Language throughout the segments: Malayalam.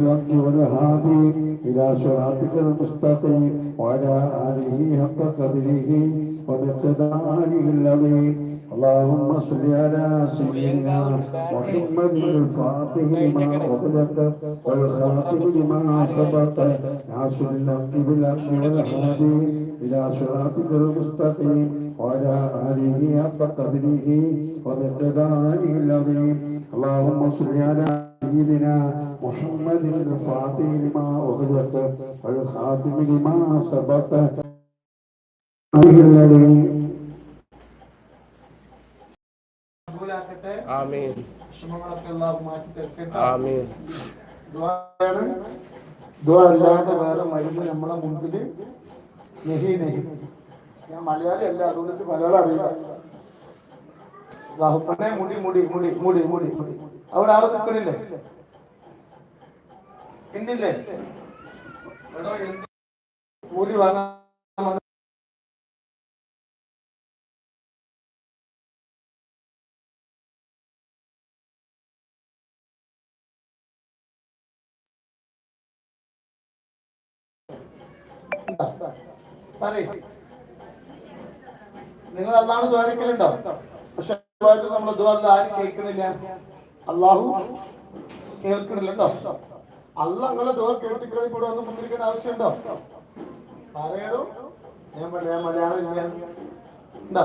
الحق والهادي إلى صراطك المستقيم وعلى آله حق قدره ومقداره العظيم اللهم صل على سيدنا محمد الفاتح لما أغلق والخاتم لما سبق ناصر الحق بالحق والهادي إلى صراطك المستقيم وعلى آله حق قدره ومقداره العظيم اللهم صل على سيدنا محمد الفاتح لما أغلق والخاتم لما سبق الذي കബൂലാക്കട്ടെ ആമീൻ വിഷമങ്ങളൊക്കെ അള്ളാഹു മാറ്റി തരട്ടെ ആമീൻ ദുആയാണ്. ദുആ അല്ലാതെ വേറെ മരുന്ന് നമ്മളെ മുമ്പിൽ നെഹി നെഹി ഞാൻ മലയാളി അല്ല അതുകൊണ്ട് വെച്ച് മലയാളം അറിയില്ല അള്ളാഹുപ്പനെ മുടി മുടി മുടി മുടി മുടി മുടി അവിടെ ആളെ നിൽക്കണില്ലേ? പിന്നില്ലേ? കൂലി വാങ്ങാൻ നിങ്ങൾ അതാണ് ദ്വാരിക്കലുണ്ടോ? പക്ഷെ നമ്മൾ ദ്വാരം ആരും കേൾക്കണില്ല. അള്ളാഹു കേൾക്കണില്ലല്ലോ അല്ല നിങ്ങളെ ദോ കേട്ടിക്കളി കൂടെ ഒന്നും മുന്നിരിക്കേണ്ട ആവശ്യമുണ്ടോ? പറയണോ ഞാൻ പറയാ ഞാൻ മലയാളം ഇല്ല. ഉണ്ടോ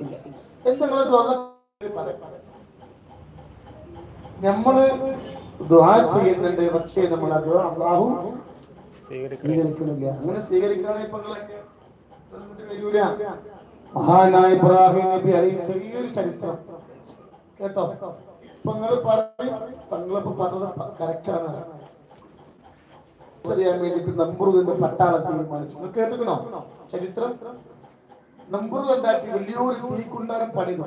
ഇല്ല. എന്ത് നിങ്ങളെ ദ്വാര നമ്മൾ ചെയ്യുന്നുണ്ട്. പക്ഷേ നമ്മൾ അത് അള്ളാഹു സ്വീകരിക്കുന്നില്ല അങ്ങനെ സ്വീകരിക്കുകയാണെങ്കിൽ ഇപ്പൊ വരൂല. മഹാനായ ഇബ്രാഹിം നബി അലൈഹി ചെറിയൊരു ചരിത്രം. കേട്ടോ? ഇപ്പൊ നിങ്ങൾ പറയും തങ്ങളിപ്പോ പറഞ്ഞത് കറക്റ്റാണ് അറിയാൻ വേണ്ടിട്ട് നമ്പൂറിന്റെ പട്ടാളം തീരുമാനിച്ചു. നിങ്ങൾ കേട്ടുക്കണോ ചരിത്രം? നമ്പൂർ എന്താക്കി? വലിയൊരു തീക്കുണ്ടാരം പണിതു.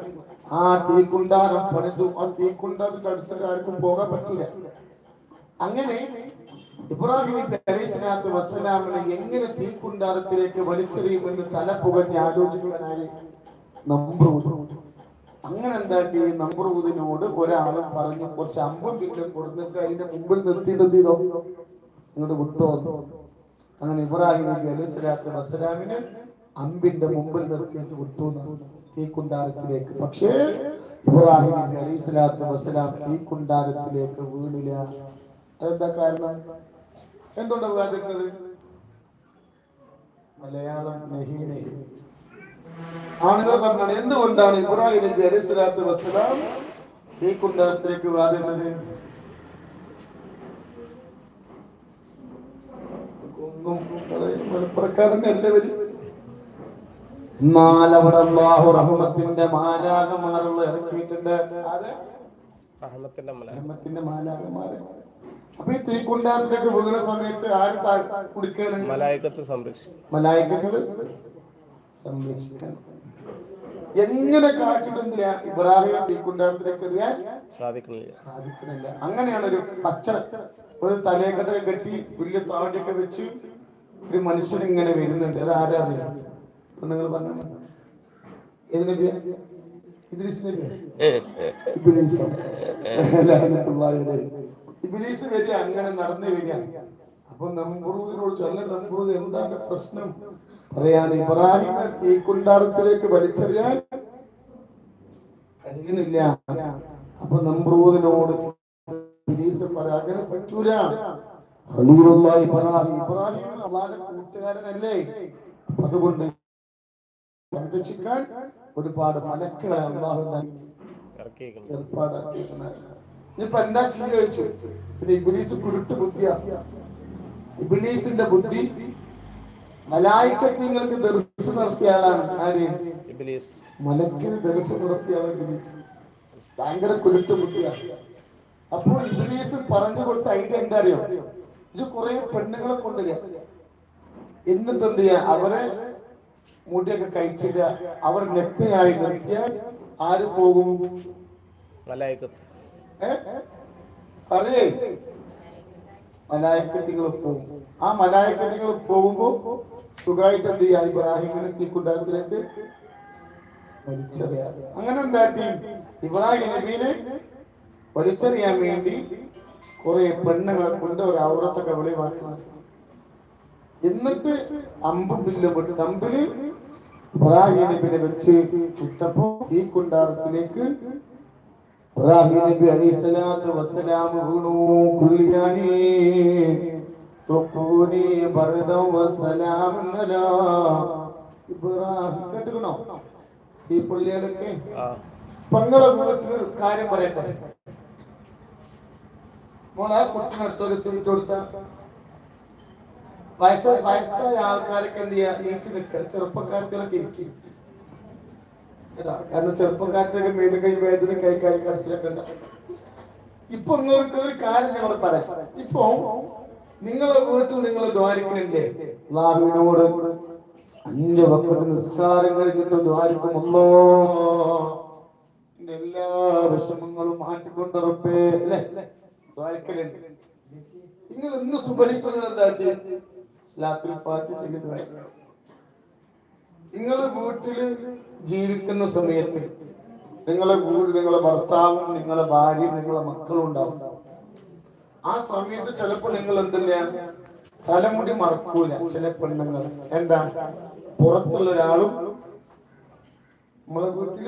ആ തീക്കുണ്ടാരം പണിതു. ആ തീക്കുണ്ടാരത്തിന്റെ അടുത്തേക്ക് ആർക്കും പോകാൻ പറ്റൂല. അങ്ങനെ ഇബ്രാഹിം നബി അലൈഹിസ്സലാത്തു വസ്സലാമിനെ എങ്ങനെ തീക്കുണ്ടാരത്തിലേക്ക് വലിച്ചെറിയുമെന്ന് തല പുകഞ്ഞ് ആലോചിക്കാനായി നമ്രൂദ് അങ്ങനെ എന്താക്കി? നമ്രൂദിനോട് ഒരാൾ പറഞ്ഞു കുറച്ച് അമ്പും വില്ലും കൊടുത്തിട്ട് അതിന്റെ മുമ്പിൽ നിർത്തിയിട്ട് എന്ത് ചെയ്തോ? ഇങ്ങോട്ട് വിട്ടോ. അങ്ങനെ ഇബ്രാഹിം നബി അലൈഹിസ്സലാത്തു വസ്സലാമിന് അമ്പിന്റെ മുമ്പിൽ നിർത്തിയിട്ട് വിട്ടു തീക്കുണ്ടാരത്തിലേക്ക്. പക്ഷേ ഇബ്രാഹിം നബി അലൈഹിസ്സലാത്തു വസ്സലാം തീക്കുണ്ടാരത്തിലേക്ക് വീണില്ല. അതെന്താ കാരണം? എന്തുകൊണ്ടാണ് വിവാദിക്കുന്നത് മലയാളം നെഹി നെഹി ആണുങ്ങൾ പറഞ്ഞാണ് എന്തുകൊണ്ടാണ് ഇബ്രാഹിം നബി അലൈഹി സ്വലാത്തു വസ്സലാം ഈ കുണ്ടത്തിലേക്ക് വാദിക്കുന്നത് റഹ്മത്തിന്റെ ഇറക്കിയിട്ടുണ്ട്. റഹ്മത്തിന്റെ മല റഹ്മത്തിന്റെ മാലാകമാര് അപ്പൊ ഈ തീക്കുണ്ടാരത്തിലേക്ക് വീണ സമയത്ത് ആര് കുടിക്കാണ്? മലായിക്കത്തെ സംരക്ഷിക്കും മലായിക്കങ്ങൾ? സംരക്ഷിക്കാൻ എങ്ങനെ കാട്ടിടുന്നില്ല ഇബ്രാഹിം തീക്കുണ്ടാകത്തിലേക്ക് എറിയാൻ സാധിക്കുന്നില്ല. സാധിക്കുന്നില്ല. അങ്ങനെയാണ് ഒരു പച്ച ഒരു തലയെക്കെട്ടൊക്കെ കെട്ടി വലിയ താടിയൊക്കെ വെച്ച് ഒരു മനുഷ്യൻ ഇങ്ങനെ വരുന്നുണ്ട്. അത് ആരാധന അറിയാം? നിങ്ങൾ പറഞ്ഞു ഏത് നബിയാ? ഇദ്രീസ് നബിയാ? ഇബ്ലീസ് ലഅനത്തുള്ളാഹി അലൈഹി. ഇബ്ലീസ് വരിക അങ്ങനെ നടന്നു വരിക. അപ്പൊ നമ്പൂതിനോട് ചൊല്ല നമ്പൂത് എന്താണ് പ്രശ്നം? പറയാണ് ഇബ്രാഹിമിനെ തീക്കുണ്ടാരത്തിലേക്ക് വലിച്ചെറിയാൻ കഴിയുന്നില്ല. അപ്പൊ പറയാ അങ്ങനെ പറ്റൂല. കൂട്ടുകാരനല്ലേ? അതുകൊണ്ട് സംരക്ഷിക്കാൻ ഒരുപാട് മലക്കുകളെ അള്ളാഹു ഏർപ്പാടാക്കിയിരിക്കുന്നത് ഇനിയിപ്പോ എന്താ ചെയ്യുക ചോദിച്ചു? പിന്നെ ഇബിലീസ് കുരുട്ട് ബുദ്ധിയാ ഇബിലീസിന്റെ ബുദ്ധി മലായിക്കത്തിങ്ങൾക്ക് ദർശനം നടത്തിയ ആളാണ്. ആര്? ഇബ്ലീസ്. മലക്കിന് ദർശനം നടത്തിയ ആളാണ് ഇബിലീസ്. ഭയങ്കര കുരുട്ട് ബുദ്ധിയാണ്. അപ്പോൾ ഇബിലീസ് പറഞ്ഞു കൊടുത്ത ഐഡിയ എന്താ അറിയോ ഇത് കുറെ പെണ്ണുങ്ങളെ കൊണ്ടുവരിക എന്നിട്ട് എന്ത് ചെയ്യാ? അവരെ മുടിയൊക്കെ കഴിച്ചിടുക. അവർ നെത്തയായി നിർത്തിയാൽ ആര് പോകും? പറയേ. മലായക്കത്തികൾ പോകും. ആ മലായക്കെട്ടികൾ പോകുമ്പോ സുഖമായിട്ട് എന്ത് ചെയ്യാ? ഇബ്രാഹിമിനെ തീക്കുണ്ടാരത്തിലേക്ക് വലിച്ചെറിയാം. അങ്ങനെ എന്താക്കി ഇബ്രാഹിം നബീനെ വലിച്ചെറിയാൻ വേണ്ടി കുറെ പെണ്ണുങ്ങളെ കൊണ്ട് ഒരു ഔറത്തൊക്കെ വെളിവാക്കി നിർത്തി. എന്നിട്ട് അമ്പ് ബില്ലും വിട്ട് അമ്പിൽ ഇബ്രാഹിം നബിനെ വെച്ച് ഈ കുണ്ടാരത്തിലേക്ക് ഇബ്രാഹിം നബി അലൈഹി സ്വലാത്തു വസ്സലാം വീണു കുല്ലിയാനി തുഖൂനി ബർദം വസ്സലാമൻ അലാ. ഇബ്രാഹിം കേട്ടുക്കണോ ഈ പുള്ളികളൊക്കെ ആ. പങ്ങളെ വീട്ടിൽ കാര്യം പറയട്ടെ? മോളെ കുട്ടിനടുത്ത് ഒരു സീറ്റ് കൊടുത്ത. വയസ്സ വയസ്സായ ആൾക്കാരൊക്കെ എന്ത് ചെയ്യാ? നീച്ച് നിൽക്കുക ചെറുപ്പക്കാരത്തിലൊക്കെ ഇരിക്കും. കാരണം ചെറുപ്പക്കാരനൊക്കെ മേൽ കൈ വേദന കൈ കൈ കടച്ചിലൊക്കെ ഉണ്ടാവും ഇപ്പൊ നിങ്ങൾക്ക് ഒരു കാര്യം ഞങ്ങൾ പറയാം. ഇപ്പൊ നിങ്ങളെ വീട്ടിൽ നിങ്ങൾ ദ്വാരിക്കുന്നില്ലേ വാഹനോട് അഞ്ചു വക്കത്ത് നിസ്കാരം കഴിഞ്ഞിട്ട് ദ്വാരിക്കുമല്ലോ എല്ലാ വിഷമങ്ങളും മാറ്റിക്കൊണ്ട് റബ്ബേ അല്ലേ? ദ്വാരിക്കലുണ്ട്. നിങ്ങൾ ഇന്ന് സുബഹിക്കുന്നത് എന്താ രാത്രി പാർട്ടി ചെയ്ത് ദ്വാരിക്കണം. നിങ്ങളെ വീട്ടിൽ ജീവിക്കുന്ന സമയത്ത് നിങ്ങളെ വീട് നിങ്ങളെ ഭർത്താവും നിങ്ങളെ ഭാര്യ നിങ്ങളെ മക്കളും ഉണ്ടാവും. ആ സമയത്ത് ചിലപ്പോൾ നിങ്ങൾ എന്തില്ല? തലമുടി മറക്കൂല ചില പെണ്ണുങ്ങൾ. എന്താ? പുറത്തുള്ള ഒരാളും നമ്മളെ വീട്ടിൽ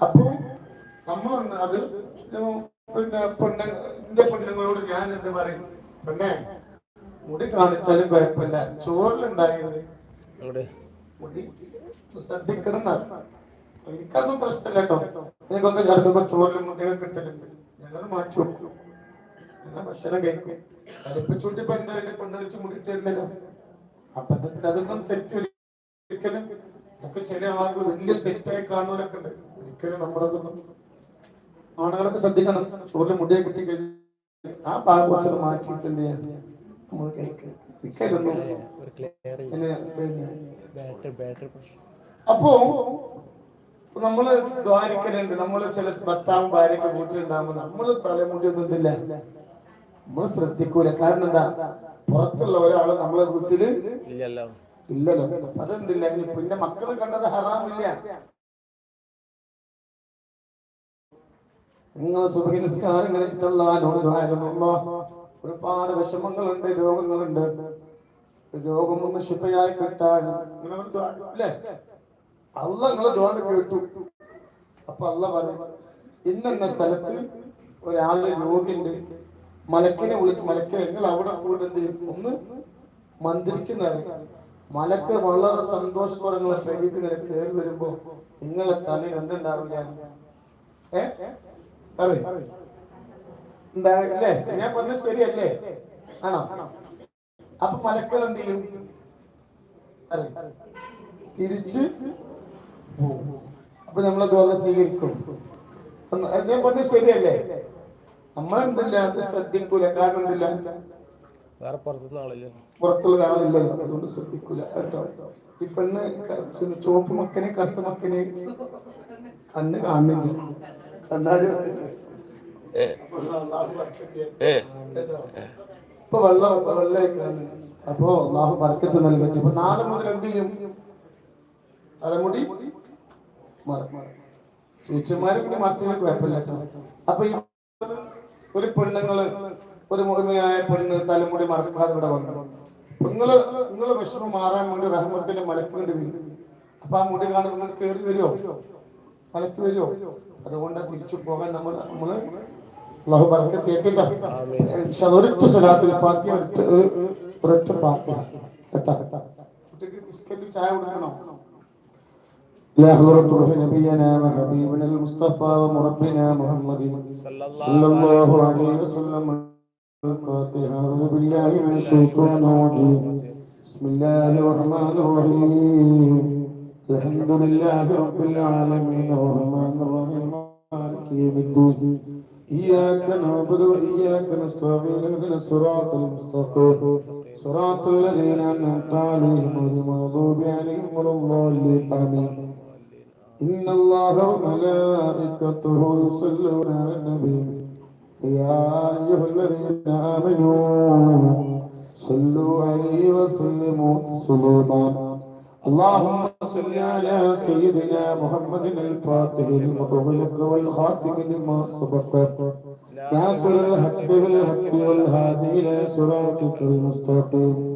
അപ്പൊ നമ്മൾ അത് പിന്നെ പെണ്ണ എന്റെ പെണ്ണുങ്ങളോട് ഞാൻ എന്ത് പറയും? പെണ്ണെ മുടി കാണിച്ചാലും കുഴപ്പമില്ല. ചോറിലുണ്ടായത്? മുടി ശ്രദ്ധിക്കണം എന്നാണ്. എനിക്കതൊന്നും പ്രശ്നമില്ല കേട്ടോ. എനിക്കൊന്നും കിടക്കുമ്പോ ചോറിലും മുടിയൊക്കെ കിട്ടലുണ്ട്. ഞങ്ങൾ മാറ്റി വെക്കും. ഞങ്ങൾ ഭക്ഷണം കഴിക്കും. കരിപ്പച്ചൂട്ടി ഇപ്പൊ എന്താ കൊണ്ടുവച്ച് മുടി തരില്ലല്ലോ അബദ്ധത്തിൽ അതൊന്നും തെറ്റൊരിക്കലും ഇതൊക്കെ ചില ആളുകൾ വലിയ തെറ്റായി കാണുന്നവരൊക്കെ ഉണ്ട്. ഒരിക്കലും നമ്മളതൊന്നും ആളുകളൊക്കെ ശ്രദ്ധിക്കണം. ചോറിൽ മുടിയെ കിട്ടി കഴിഞ്ഞാൽ ആ ഭാഗം കുറച്ചൊക്കെ മാറ്റിയിട്ട് അപ്പോ നമ്മൾ ദ്വാരിക്കലുണ്ട്. നമ്മൾ ചില ഭർത്താവും ഭാര്യയൊക്കെ വീട്ടിലുണ്ടാകുമ്പോ നമ്മൾ തലമുടി ഒന്നും ഇതില്ല. നമ്മൾ ശ്രദ്ധിക്കൂല. കാരണം എന്താ? പുറത്തുള്ള ഒരാൾ നമ്മളെ വീട്ടിൽ ഇല്ലല്ലോ. ഇല്ലല്ലോ. അതെന്തില്ല? ഇനി പിന്നെ മക്കൾ കണ്ടത് ഹറാമില്ല. നിങ്ങൾ സുഖ നിസ്കാരം കളിച്ചിട്ടുള്ള ഒരുപാട് വിഷമങ്ങളുണ്ട് രോഗങ്ങളുണ്ട്. രോഗമൊന്ന് ശുഭയായി കിട്ടാൻ നിങ്ങൾ അല്ലേ അല്ല നിങ്ങളെ ദ്വാര കേട്ടു. അപ്പൊ അല്ല പറയും ഇന്ന സ്ഥലത്ത് ഒരാൾ രോഗിണ്ട് മലക്കിനെ വിളിച്ച് മലക്ക നിങ്ങൾ അവിടെ പോയിട്ട് ഒന്ന് മന്ത്രിക്കുന്നത് മലക്ക് വളരെ സന്തോഷത്തോടെ നിങ്ങളെ ശരീരത്തിൽ ഇങ്ങനെ കയറി വരുമ്പോ നിങ്ങളെ തലയിൽ എന്തുണ്ടാവില്ല? ഏ? പറയ്. ഞാൻ പറഞ്ഞത് ശരിയല്ലേ? ആണോ? അപ്പൊ മലക്കൾ എന്ത് ചെയ്യും? തിരിച്ചു. അപ്പൊ നമ്മളെ ദ്വാര സ്വീകരിക്കും. ഞാൻ പറഞ്ഞ ശരിയല്ലേ? നമ്മളെന്തില്ല അത് ശ്രദ്ധിക്കൂല. കാരണം എന്തില്ല? വേറെ പുറത്തുനിന്ന് ആളില്ല. പുറത്തുള്ള ആളില്ലല്ലോ അതുകൊണ്ട് ശ്രദ്ധിക്കൂല കേട്ടോ. ഈ പെണ്ണ് ചുവപ്പ് മക്കനെ കറുത്ത മക്കനെ കണ്ണ് കാണുന്നില്ല. കണ്ണാടി അപ്പോ അള്ളാഹു ബർക്കത്ത് നൽകട്ടെ. ഇപ്പൊ നാളെ മുതൽ എന്ത് ചെയ്യും? തലമുടി ചേച്ചിമാരും പിന്നെ മറച്ചതിന് കുഴപ്പമില്ല അപ്പൊ ഒരു പെണ്ണുങ്ങൾ ഒരു മുഴുമയായ പെണ്ണ് തലമുടി മറക്കാതെ ഇവിടെ വന്നു. നിങ്ങൾ നിങ്ങൾ വിഷമം മാറാൻ വേണ്ടി റഹ്മത്തിന്റെ മലക്കേണ്ടി വരും. അപ്പൊ ആ മുടി കാണുമ്പോൾ നിങ്ങൾ കയറി വരുമോ മലക്ക് വരുമോ അതുകൊണ്ട് തിരിച്ചു പോകാൻ നമ്മൾ നമ്മൾ അള്ളാഹു ബർക്കത്ത് ഏറ്റെടുത്തോ ആമീൻ. ഇൻഷാ അല്ലാ ഒരൊറ്റ സ്വലാത്തുൽ ഫാത്തിഹ ഒരൊറ്റ ഒരു- ഒരൊറ്റ ഫാത്തിഹ കേട്ടോ കുട്ടിക്ക് ബിസ്ക്കറ്റ് ചായ കൊടുക്കണോ يا حضرة روح نبينا وحبيبنا المصطفى ومربنا محمد صلى الله عليه وسلم الفاتحة أعوذ بالله من الشيطان الرجيم بسم الله الرحمن الرحيم الحمد لله رب العالمين الرحمن الرحيم مالك يوم الدين إياك نعبد وإياك نستعين اهدنا الصراط المستقيم. صراط الذين أنعمت عليهم غير المغضوب عليهم ولا الضالين آمين. إن الله وملائكته يصلون على النبي. يا أيها الذين آمنوا صلوا عليه وسلموا تسليما. اللهم صل على سيدنا محمد الفاتح المغلق والخاتم لما سبق. ناصر الحق بالحق والهادي إلى صراطك المستقيم.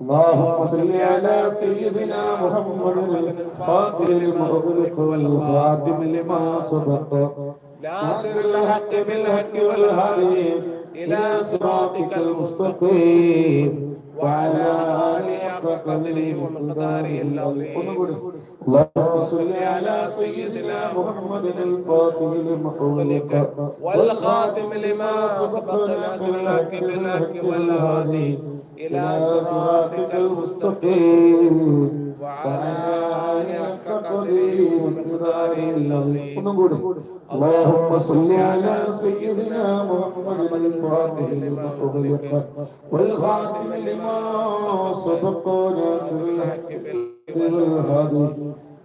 اللهم صل على سيدنا محمد الفاتح المغلق والخاتم لما سبق. ناصر الحق بالحق والهادي إلى صراطك المستقيم. وعلى آله حق قدره ومقداره اللهم صل على سيدنا محمد الفاتح المغلق والخاتم لما سبق. ناصر الحق بالحق والهادي. إلى صراطك المستقيم وعلى آله حق قدره ومقداره العظيم اللهم صل على سيدنا محمد الفاتح لما أغلق والخاتم لما سبق ناصر الحق بالهادي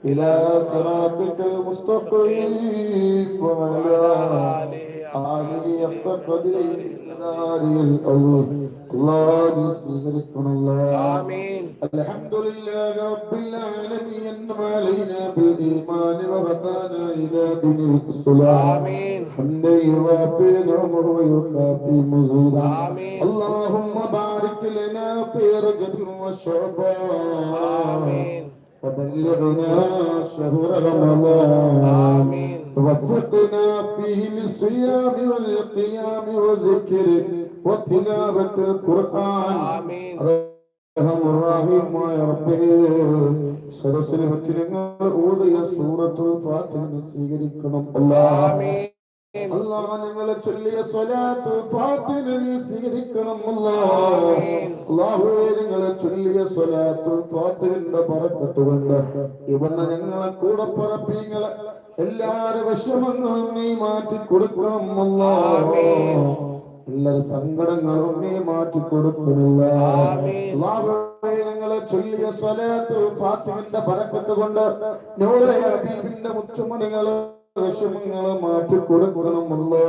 إلى صراطك المستقيم وعلى آله حق قدره العظيم الله يسلمكم الله. آمين. الحمد لله رب العالمين. أنعم علينا بالإيمان وهدانا إلى دين الإسلام آمين. حمدا يوافي نعمه ويكافي مزيدا. آمين. اللهم بارك لنا في رجب وشعبان آمين. وبلغنا شهر رمضان. آمين. ووفقنا فيه للصيام والقيام والذكر. وتلاوة القرآن آمين റഹ്മാനുറഹീമായ റബ്ബേ സദസ്സിൽ വെച്ച് നിങ്ങൾ ഓതിയ സൂറത്തുൽ ഫാത്തിഹ സ്വീകരിക്കണം അല്ലാഹ് آمين അല്ലാഹ് നിങ്ങൾ ചൊല്ലിയ സ്വലാത്തുൽ ഫാത്തിഹ നീ സ്വീകരിക്കണം അല്ലാഹ് ആമീൻ. അല്ലാഹുവേ നിങ്ങൾ ചൊല്ലിയ സ്വലാത്തുൽ ഫാത്തിഹിന്റെ ബറക്കത്ത് കൊണ്ട് ഇവന്ന് ഞങ്ങളെ കൂടെ പറപ്പിങ്ങളെ എല്ലാരെ വിഷമങ്ങളും നീ മാറ്റി കൊടുക്കണം അല്ലാഹ് ആമീൻ. എല്ലാരും സങ്കടങ്ങളും നീ മാറ്റി കൊടുക്കുന്നില്ല. ഞങ്ങളെ ചൊല്ലിയ സ്വലത്ത് ഫാത്തിമിന്റെ ബറക്കത്ത് കൊണ്ട് നൂറെ ഹബീബിന്റെ മുച്ചുമണികൾ വിഷമങ്ങൾ മാറ്റി കൊടുക്കണമല്ലോ.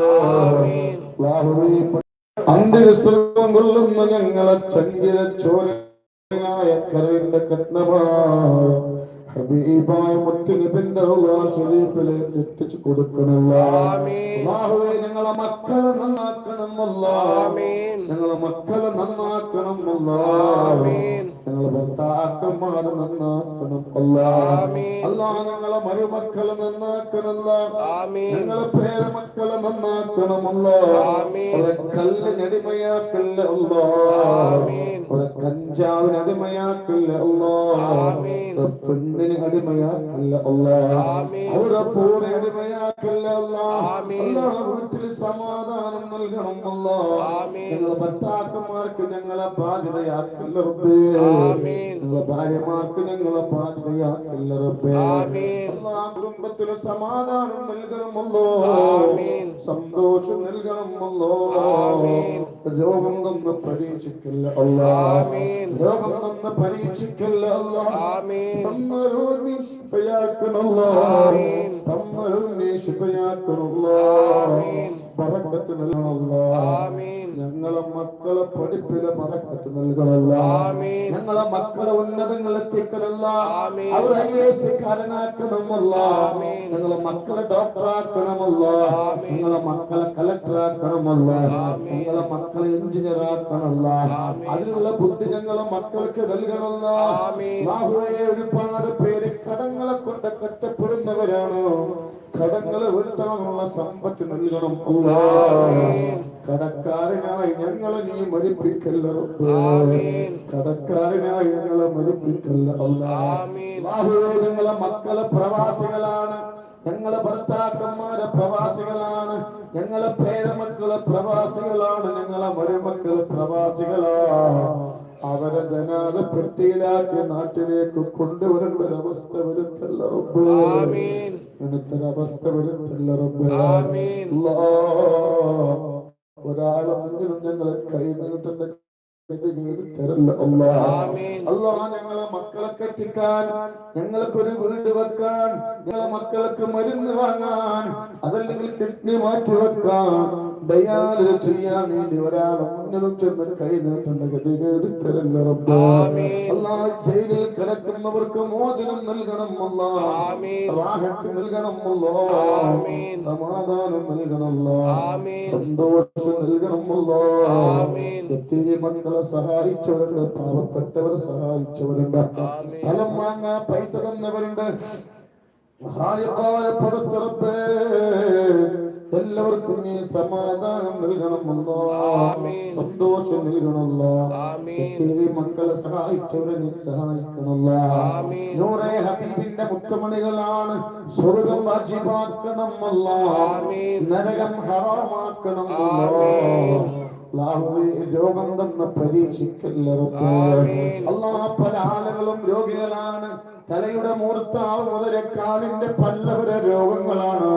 അന്ത്യവിശ്രമം കൊള്ളുന്ന ഞങ്ങളെ ചങ്കില ചോരയായ കരവിന്റെ കട്നമായ ഹബീബായ മുത്തുനബിന്റെ ശരീഫിലേക്ക് എത്തിച്ചു കൊടുക്കണമല്ലോ ആമീൻ. അല്ലാഹുവേ ഞങ്ങളെ മക്കളെ നന്നാക്കണം അല്ലാ ഞങ്ങളെ മക്കളെ നന്നാക്കണം അല്ലാ. ഞങ്ങളെ ഭർത്താക്കന്മാരെ നന്നാക്കണം അല്ല. അല്ലാ ഞങ്ങളെ മരുമക്കളെ നന്നാക്കണമല്ല. ഞങ്ങളെ പേരമക്കളെ നന്നാക്കണമല്ല. ഒരു കല്ലിനടിമയാക്കല്ല അല്ലാ. ഒരു കഞ്ചാവിനടിമയാക്കല്ല അല്ലാ. ഒരു പെണ്ണിന് അടിമയാക്കല്ല അല്ലാ. അവരുടെ ഫോണ് അടിമയാക്കല്ല അല്ലാ. അല്ലാ വീട്ടിൽ സമാധാനം നൽകണം അല്ലാ. ഞങ്ങളെ ഭർത്താക്കന്മാർക്ക് ഞങ്ങളെ ബാധ്യതയാക്കല്ല റബ്ബേ. ഞങ്ങളെ ഭാര്യമാർക്ക് ഞങ്ങളെ ബാധ്യതയാക്കല്ല റബ്ബേ. കുടുംബത്തിന് സമാധാനം നൽകണമല്ലോ. സന്തോഷം നൽകണമല്ലോ. രോഗം തന്ന് പരീക്ഷിക്കല്ല അല്ല. രോഗം തന്ന് പരീക്ഷിക്കല്ല അല്ല. ആമീൻ. തമ്മരു നീ ശിഫയാക്കണല്ലോ ബറക്കത്ത് നൽകണല്ലോ ഞങ്ങളെ മക്കളെ പഠിപ്പിലെ ബറക്കത്ത് നൽകണല്ല ആമീൻ. ഞങ്ങളെ മക്കളെ ഉന്നതങ്ങൾ എത്തിക്കണല്ല ആമീൻ. അവർ ഐ എസ് കാരനാക്കണമല്ല. ഞങ്ങളെ മക്കളെ ഡോക്ടറാക്കണമല്ല. ഞങ്ങളെ മക്കളെ കലക്ടർ ആമീൻ. ഞങ്ങളെ മക്കളെ എഞ്ചിനീയർ ആക്കണമല്ല. അതിനുള്ള ബുദ്ധി ഞങ്ങളെ മക്കൾക്ക്. ലാഹുവേ ഒരുപാട് പേര് കടങ്ങളെ കൊണ്ട് കഷ്ടപ്പെടുന്നവരാണ് കടങ്ങളെ വീട്ടാനുള്ള സമ്പത്ത് നൽകണം. കടക്കാരനായി ഞങ്ങളെ നീ മരിപ്പിക്കല്ല. കടക്കാരനായി ഞങ്ങളെ മരിപ്പിക്കല്ല. അല്ലാഹുവേ, ഞങ്ങളെ മക്കളെ പ്രവാസികളാണ്. ഞങ്ങളെ ഭർത്താക്കന്മാരെ പ്രവാസികളാണ്. ഞങ്ങളെ പേരമക്കളെ പ്രവാസികളാണ്. ഞങ്ങളെ മരുമക്കളെ പ്രവാസികളാ. അവരെ ജനാത പെട്ടിയിലാക്കി നാട്ടിലേക്ക് കൊണ്ടുവരേണ്ട ഒരവസ്ഥ വരുത്തല്ല റബ്ബേ. അങ്ങനത്തൊരവസ്ഥ വരുത്തല്ല റബ്ബേ. ആമീൻ. അല്ലാ, ഒരാളെ മുന്നിലും ഞങ്ങളെ കൈ നീട്ടേണ്ട ഞങ്ങളെ മക്കളെ കെട്ടിക്കാൻ ഞങ്ങൾക്കൊരു വീട് വെക്കാൻ ഞങ്ങളെ മക്കൾക്ക് മരുന്ന് വാങ്ങാൻ അതല്ലെങ്കിൽ കിഡ്നി മാറ്റി വെക്കാൻ ഡയാലിസ് ചെയ്യാൻ വേണ്ടി ഒരാളെ മുന്നിലും ചെന്ന് കൈ നീട്ടുന്ന ഗതി നേടിത്തരല്ല റബ്ബേ. അല്ലാ ജയിലിൽ കിടക്കുന്നവർക്ക് മോചനം നൽകണം അല്ലാ. റാഹത്ത് നൽകണം അല്ലാ. സമാധാനം നൽകണം അല്ലാ. സന്തോഷം നൽകണം അല്ലാ ആമീൻ. എത്തി മക്കളെ സഹായിച്ചവരുണ്ട് പാവപ്പെട്ടവരെ സഹായിച്ചവരുണ്ട്. സ്ഥലം വാങ്ങാ പൈസ തന്നവരുണ്ട് ഹാലിഖായ പടച്ചുറപ്പേ എല്ലാവർക്കും നീ സമാധാനം നൽകണമല്ലോ. സന്തോഷം നൽകണമല്ലോ. മക്കളെ സഹായിച്ചവരെ നീ സഹായിക്കണമല്ലോ. നൂറെ ഹബീബിന്റെ മുത്തമണികളാണ് സ്വർഗം വാജിബാക്കണമല്ലോ. നരകം ഹറാമാക്കണമല്ലോ. രോഗം തന്ന പരീക്ഷിക്കല്ല. അല്ലാ പല ആളുകളും രോഗികളാണ്. തലയുടെ മൂർത്താവ് മുതൽ കാലിന്റെ പല്ലവരെ രോഗങ്ങളാണ്.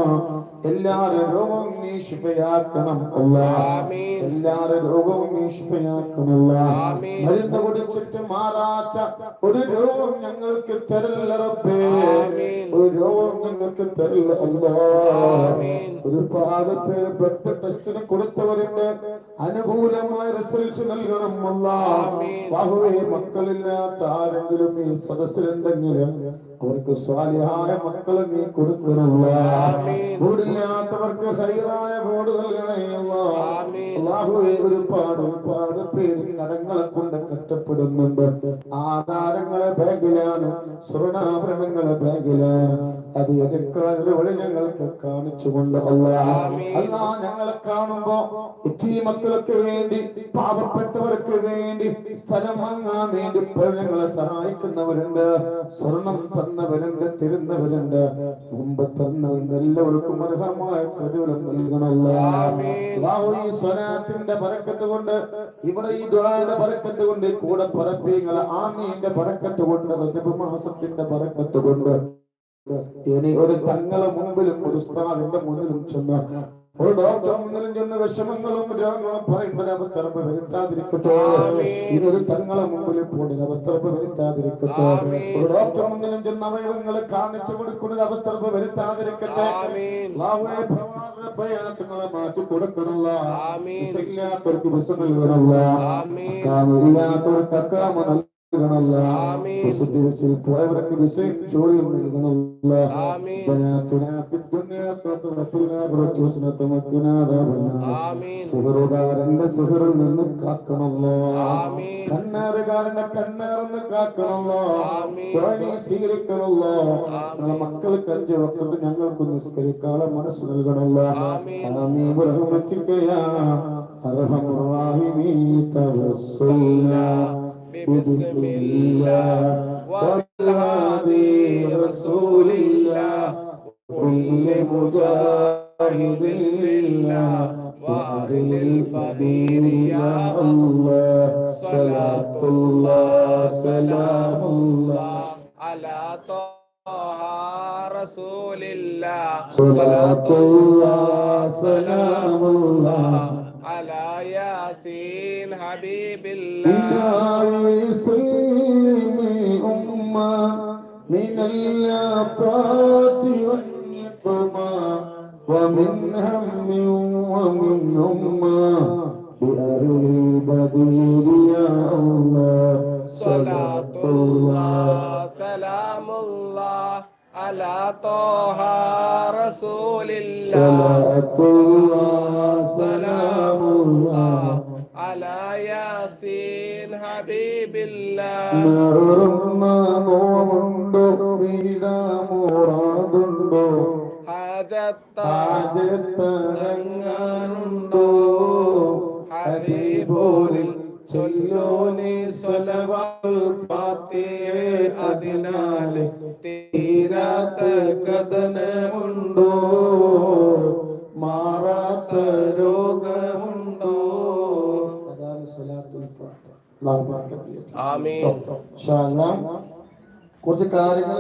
എല്ലാരും രോഗവും നീ ശിഫയാക്കണം അല്ലാ. ആമീൻ. എല്ലാരും രോഗവും നീ ശിഫയാക്കണമല്ല ആമീൻ. മരുന്ന് കുടിച്ചിട്ട് മാറാച്ച ഒരു രോഗം ഞങ്ങൾക്ക് തരല്ല റബ്ബേ ആമീൻ. ഒരു രോഗം ഞങ്ങൾക്ക് തരല്ല. ഒരുപാട് പേര് ബ്ലഡ് ടെസ്റ്റിന് കൊടുത്തവരുണ്ട് അനുകൂലമായ റിസൾട്ട് നൽകണം അല്ലാ മക്കളില്ലാത്ത ആരെങ്കിലും ഈ സദസ്സിലുണ്ടെങ്കിൽ അവർക്ക് സ്വാലിഹായ മക്കളെ നീ കൊടുക്കണമല്ല. വീടില്ലാത്തവർക്ക് ഹൈറായ വീട് നൽകണേ ഒരുപാട് ഒരുപാട് പേര് കടങ്ങളെ കൊണ്ട് കഷ്ടപ്പെടുന്നുണ്ട് ആധാരങ്ങളെ ബാഗിലാണ് സ്വർണാഭരണങ്ങളെ ബാഗിലാണ്. അത് എടുക്കാനുള്ള വഴി ഞങ്ങൾക്ക് കാണിച്ചുകൊണ്ട് അല്ല അല്ല ഞങ്ങളെ കാണുമ്പോ ഈ മക്കൾക്ക് വേണ്ടി പാവപ്പെട്ടവർക്ക് വേണ്ടി സ്ഥലം വാങ്ങാൻ വേണ്ടി ഞങ്ങളെ സഹായിക്കുന്നവരുണ്ട്. സ്വർണം തന്നവരുണ്ട് തരുന്നവരുണ്ട്. മുമ്പ് തന്നവരുണ്ട്. എല്ലാവർക്കും അർഹമായ പ്രതിഫലം നൽകണമല്ല. ഈ സ്വനാത്തിന്റെ ബറക്കത്ത് കൊണ്ട് ഇവിടെ ഈ ദ്വായുടെ ബറക്കത്ത് കൊണ്ട് കൂടെ പറപ്പിങ്ങളെ ആമീന്റെ ബറക്കത്ത് കൊണ്ട് റജബ് മാസത്തിന്റെ ബറക്കത്ത് കൊണ്ട് ഇനി ഒരു തങ്ങളെ മുമ്പിലും ഒരു ഉസ്താദിന്റെ മുന്നിലും ചെന്ന് ഒരു ഡോക്ടർ ചെന്ന് വിഷമങ്ങളും രോഗങ്ങളും പറയുമ്പോൾ അവസ്ഥ വരുത്താതിരിക്കട്ടോ. ഇതൊരു തങ്ങളെ മുമ്പിൽ പോയി അവസ്ഥ വരുത്താതിരിക്കട്ടോ. ഒരു ഡോക്ടർ ചെന്ന് അവയവങ്ങളെ കാണിച്ചു കൊടുക്കുന്ന അവസ്ഥ വരുത്താതിരിക്കട്ടെ. പ്രയാസങ്ങളെ മാറ്റി കൊടുക്കണല്ല വിസ നൽകണല്ല ആമീൻ. സുഹറുകാരന്റെ സുഹറിൽ നിന്ന് ഞങ്ങൾക്ക് നിസ്കരിക്കാതെ മനസ്സ് നൽകണല്ലോ ആമീ തവസ്സുല്ലാ. أرحم الراحمين توسلنا بسم الله وبالهادي رسول الله كل مجاهد لله وأهل البدير يا الله صلاة الله سلام الله على طه رسول الله. صلاة الله سلام الله. ياسين حبيب الله. سلم الأمة من الآفات والنقمة ومن هم ومن أمة بأهل البدير يا الله صلاة الله. سلام الله على طه رسول الله صلاة الله سلام الله على ياسين حبيب الله നേറുന്ന നോവുണ്ടോ വീടാമോറാതുണ്ടോ حاجة താജത്തടങ്ങാനുണ്ടോ ഹബീബോരിൽ ചൊല്ലോനെ സ്വലവാൽ ഫാത്തിഹെ അതിനാൽ തീരാത്ത ആമീൻ മാറാത്ത രോഗമുണ്ടോ? കുറച്ച് കാര്യങ്ങൾ